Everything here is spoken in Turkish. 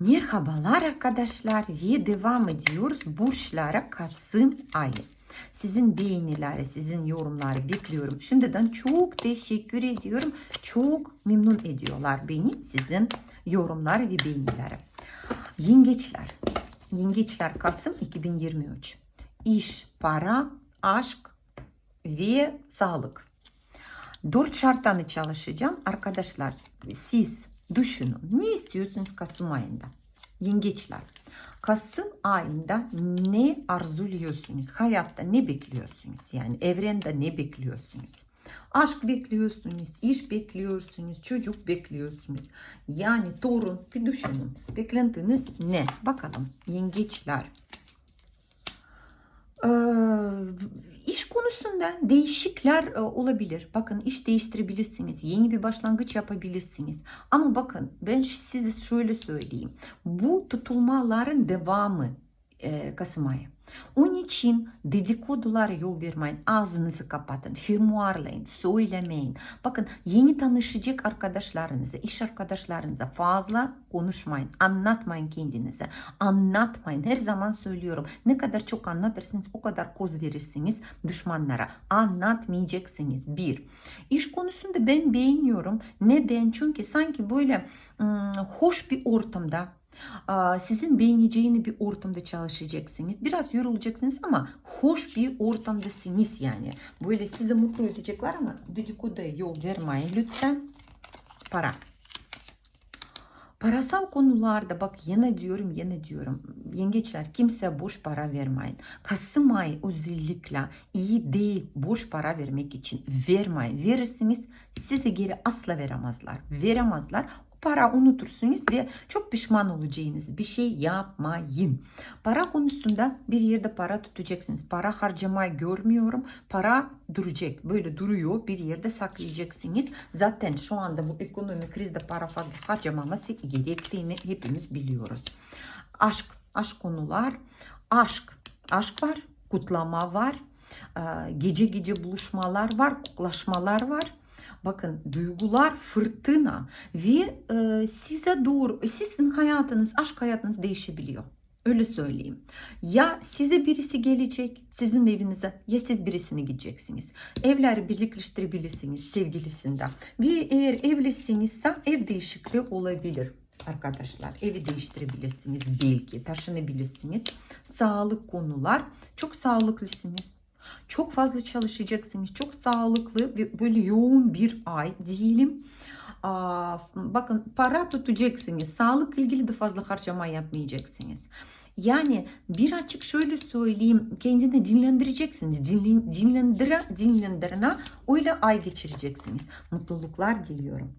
Merhabalar arkadaşlar ve devam ediyoruz burçlara Kasım ayı. Sizin beğenileri, sizin yorumları bekliyorum. Şimdiden çok teşekkür ediyorum. Çok memnun ediyorlar beni sizin yorumlar ve beğenileri. Yengeçler. Yengeçler Kasım 2023. İş, para, aşk ve sağlık. Dört şartlarını çalışacağım. Arkadaşlar siz düşünün. Ne istiyorsunuz Kasım ayında? Yengeçler. Kasım ayında ne arzuluyorsunuz? Hayatta ne bekliyorsunuz? Yani evrende ne bekliyorsunuz? Aşk bekliyorsunuz, iş bekliyorsunuz, çocuk bekliyorsunuz. Yani torun bir düşünün. Beklentiniz ne? Bakalım yengeçler. Ee, iş konusunda değişiklikler e, olabilir. Bakın iş değiştirebilirsiniz. Yeni bir başlangıç yapabilirsiniz. Ama bakın ben size şöyle söyleyeyim. Bu tutulmaların devamı Kasım ayı. Onun için dedikodulara yol vermeyin. Ağzınızı kapatın. Firmuarlayın. Söylemeyin. Bakın yeni tanışacak arkadaşlarınıza, iş arkadaşlarınıza fazla konuşmayın. Anlatmayın kendinize. Anlatmayın. Her zaman söylüyorum. Ne kadar çok anlatırsınız o kadar koz verirsiniz düşmanlara. Anlatmayacaksınız. Bir. İş konusunda ben beğeniyorum. Neden? Çünkü sanki böyle ım, hoş bir ortamda sizin beğeneceğini bir ortamda çalışacaksınız. Biraz yorulacaksınız ama hoş bir ortamdasınız yani. Böyle sizi mutlu edecekler ama dedikoduya yol vermeyin lütfen. Para. Parasal konularda bak yine diyorum yine diyorum. Yengeçler kimse boş para vermeyin. Kasım ayı özellikle iyi değil boş para vermek için vermeyin. Verirsiniz size geri asla veremezler. Veremezler para unutursunuz ve çok pişman olacağınız bir şey yapmayın. Para konusunda bir yerde para tutacaksınız. Para harcamayı görmüyorum. Para duracak. Böyle duruyor. Bir yerde saklayacaksınız. Zaten şu anda bu ekonomik krizde para fazla harcamaması gerektiğini hepimiz biliyoruz. Aşk, aşk konular. Aşk, aşk var. Kutlama var. Gece gece buluşmalar var. Kuklaşmalar var. Bakın duygular fırtına ve e, size doğru sizin hayatınız, aşk hayatınız değişebiliyor. Öyle söyleyeyim. Ya size birisi gelecek sizin evinize ya siz birisine gideceksiniz. Evleri birleştirebilirsiniz sevgilisinden. Ve eğer evlisinizse ev değişikliği olabilir arkadaşlar. Evi değiştirebilirsiniz belki taşınabilirsiniz. Sağlık konular çok sağlıklısınız. Çok fazla çalışacaksınız. Çok sağlıklı ve böyle yoğun bir ay diyelim. Bakın para tutacaksınız. Sağlık ilgili de fazla harcama yapmayacaksınız. Yani bir açık şöyle söyleyeyim kendini dinlendireceksiniz. Dinlen, dinlendire, dinlendirine öyle ay geçireceksiniz. Mutluluklar diliyorum.